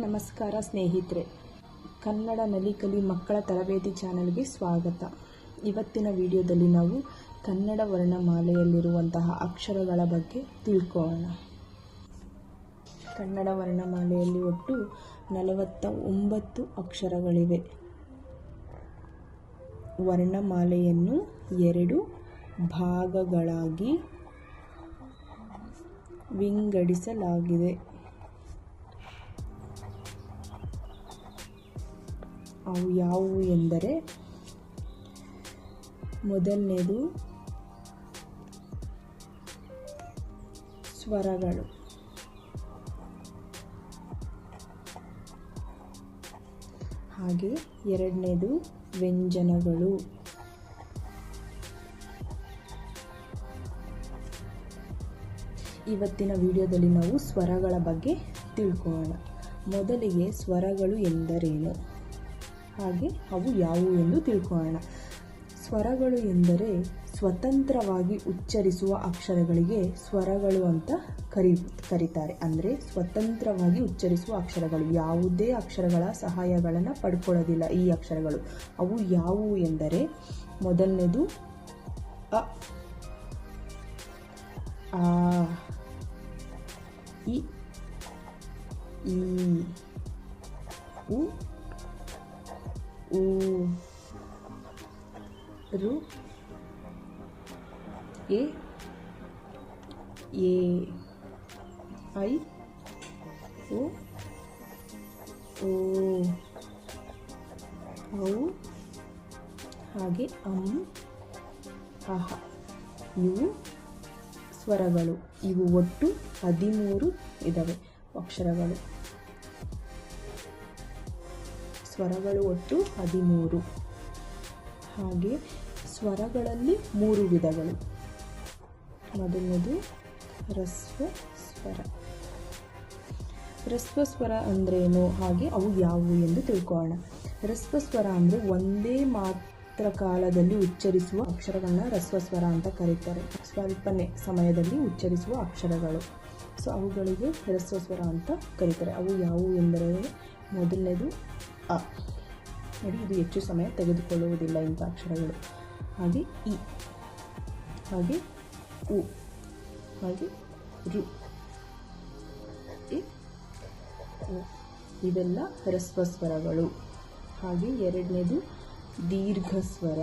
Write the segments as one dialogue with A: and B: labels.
A: ನಮಸ್ಕಾರ ಸ್ನೇಹಿತರೆ. ಕನ್ನಡ ನಲಿಕಲಿ ಮಕ್ಕಳ ತರಬೇತಿ ಚಾನಲ್ಗೆ ಸ್ವಾಗತ. ಇವತ್ತಿನ ವಿಡಿಯೋದಲ್ಲಿ ನಾವು ಕನ್ನಡ ವರ್ಣಮಾಲೆಯಲ್ಲಿರುವಂತಹ ಅಕ್ಷರಗಳ ಬಗ್ಗೆ ತಿಳ್ಕೊಳ್ಳೋಣ. ಕನ್ನಡ ವರ್ಣಮಾಲೆಯಲ್ಲಿ ಒಟ್ಟು ನಲವತ್ತ ಒಂಬತ್ತು ಅಕ್ಷರಗಳಿವೆ. ವರ್ಣಮಾಲೆಯನ್ನು ಎರಡು ಭಾಗಗಳಾಗಿ ವಿಂಗಡಿಸಲಾಗಿದೆ. ಅವು ಯಾವುವು ಎಂದರೆ ಮೊದಲನೇದು ಸ್ವರಗಳು. ಹಾಗೆ ಎರಡನೇದು ವ್ಯಂಜನಗಳು. ಇವತ್ತಿನ ವಿಡಿಯೋದಲ್ಲಿ ನಾವು ಸ್ವರಗಳ ಬಗ್ಗೆ ತಿಳ್ಕೊಳ್ಳೋಣ. ಮೊದಲಿಗೆ ಸ್ವರಗಳು ಎಂದರೇನು? ಹಾಗೆ ಅವು ಯಾವುವು ಎಂದು ತಿಳ್ಕೊಳ್ಳೋಣ. ಸ್ವರಗಳು ಎಂದರೆ ಸ್ವತಂತ್ರವಾಗಿ ಉಚ್ಚರಿಸುವ ಅಕ್ಷರಗಳಿಗೆ ಸ್ವರಗಳು ಅಂತ ಕರಿ, ಕರೀತಾರೆ. ಅಂದರೆ ಸ್ವತಂತ್ರವಾಗಿ ಉಚ್ಚರಿಸುವ ಅಕ್ಷರಗಳು. ಯಾವುದೇ ಅಕ್ಷರಗಳ ಸಹಾಯಗಳನ್ನು ಪಡ್ಕೊಳ್ಳೋದಿಲ್ಲ ಈ ಅಕ್ಷರಗಳು. ಅವು ಯಾವುವು ಎಂದರೆ ಮೊದಲನೇದು ಅ, ಆ, ಇ, ಈ ರು. ಎ. ಎ. ಐ. ಓ. ಓ. ಔ. ಹಾಗೆ ಅಂ. ಅಹ. ಇವು ಸ್ವರಗಳು. ಇವು ಒಟ್ಟು ಹದಿಮೂರು ಇದ್ದಾವೆ ಅಕ್ಷರಗಳು. ಸ್ವರಗಳು ಒಟ್ಟು ಹದಿಮೂರು. ಹಾಗೆ ಸ್ವರಗಳಲ್ಲಿ ಮೂರು ವಿಧಗಳು. ಮೊದಲನೇದು ರಸ್ವ ಸ್ವರ. ರಸ್ವ ಸ್ವರ ಅಂದ್ರೇನು? ಹಾಗೆ ಅವು ಯಾವುವು ಎಂದು ತಿಳ್ಕೊಳ್ಳೋಣ. ರಸ್ವ ಸ್ವರ ಅಂದರೆ ಒಂದೇ ಮಾತ್ರ ಕಾಲದಲ್ಲಿ ಉಚ್ಚರಿಸುವ ಅಕ್ಷರಗಳನ್ನ ರಸ್ವ ಸ್ವರ ಅಂತ ಕರೀತಾರೆ. ಸ್ವಲ್ಪನೇ ಸಮಯದಲ್ಲಿ ಉಚ್ಚರಿಸುವ ಅಕ್ಷರಗಳು. ಸೊ ಅವುಗಳಿಗೆ ರಸ್ವ ಸ್ವರ ಅಂತ ಕರೀತಾರೆ. ಅವು ಯಾವುವು ಎಂದರೆ, ಮೊದಲನೇದು ಅ ನೋಡಿ ಇದು ಹೆಚ್ಚು ಸಮಯ ತೆಗೆದುಕೊಳ್ಳುವುದಿಲ್ಲ ಇಂಥ ಅಕ್ಷರಗಳು. ಹಾಗೆ ಇ, ಹಾಗೆ ಉ, ಹಾಗೆ ರು ಇವೆಲ್ಲ ಹ್ರಸ್ವ ಸ್ವರಗಳು. ಹಾಗೆ ಎರಡನೇದು ದೀರ್ಘ ಸ್ವರ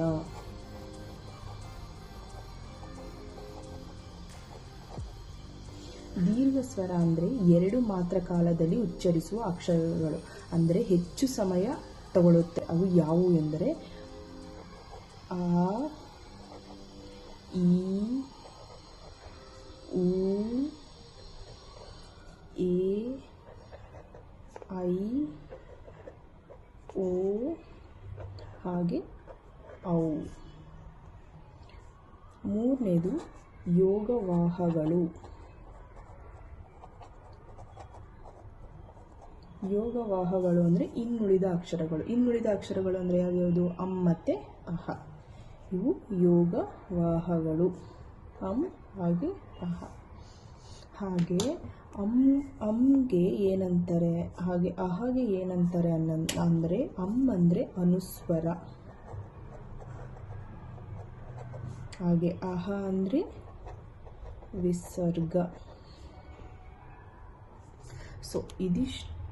A: ದೀರ್ಘ ಸ್ವರ ಅಂದರೆ ಎರಡು ಮಾತ್ರ ಕಾಲದಲ್ಲಿ ಉಚ್ಚರಿಸುವ ಅಕ್ಷರಗಳು. ಅಂದರೆ ಹೆಚ್ಚು ಸಮಯ ತಗೊಳ್ಳುತ್ತೆ ಅವು ಯಾವುವು ಎಂದರೆ ಆ, ಈ, ಉ, ಎ, ಐ, ಓ, ಹಾಗೆ ಔ. ಮೂರನೇದು ಯೋಗವಾಹಗಳು. ಯೋಗವಾಹಗಳು ಅಂದರೆ ಇನ್ನುಳಿದ ಅಕ್ಷರಗಳು. ಇನ್ನುಳಿದ ಅಕ್ಷರಗಳು ಅಂದರೆ ಯಾವ್ಯಾವುದು? ಅಮ್ ಮತ್ತು ಅಹ. ಇವು ಯೋಗವಾಹಗಳು ಅಮ್ ಹಾಗೆ ಅಹ. ಹಾಗೆ ಅಂ ಅಮ್ಗೆ ಏನಂತಾರೆ? ಹಾಗೆ ಅಹಗೆ ಏನಂತಾರೆ ಅನ್ನ, ಅಂದರೆ ಅಂ ಅಂದರೆ ಅನುಸ್ವರ. ಹಾಗೆ ಅಹ ಅಂದರೆ ವಿಸರ್ಗ. ಸೊ ಇದಿಷ್ಟು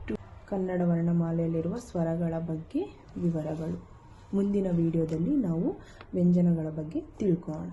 A: ಕನ್ನಡ ವರ್ಣಮಾಲೆಯಲ್ಲಿರುವ ಸ್ವರಗಳ ಬಗ್ಗೆ ವಿವರಗಳು. ಮುಂದಿನ ವಿಡಿಯೋದಲ್ಲಿ ನಾವು ವ್ಯಂಜನಗಳ ಬಗ್ಗೆ ತಿಳ್ಕೊಳ್ಳೋಣ